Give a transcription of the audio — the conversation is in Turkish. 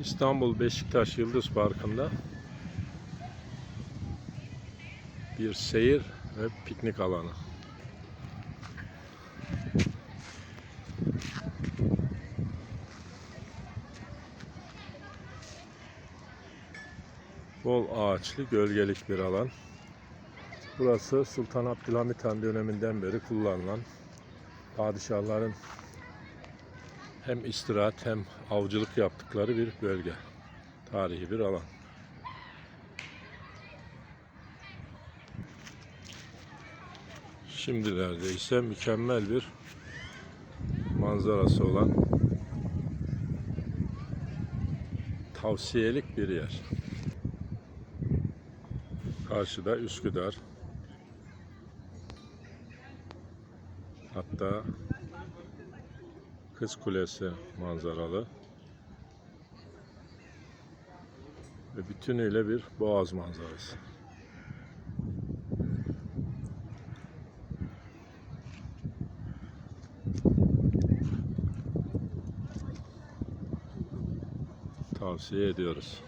İstanbul Beşiktaş Yıldız Parkı'nda bir seyir ve piknik alanı. Bol ağaçlı, gölgelik bir alan. Burası Sultan Abdülhamit Han döneminden beri kullanılan padişahların hem istirahat hem avcılık yaptıkları bir bölge. Tarihi bir alan. Şimdilerde ise mükemmel bir manzarası olan tavsiyelik bir yer. Karşıda Üsküdar. Hatta Kız Kulesi manzaralı. Ve bütünüyle bir boğaz manzarası. Tavsiye ediyoruz.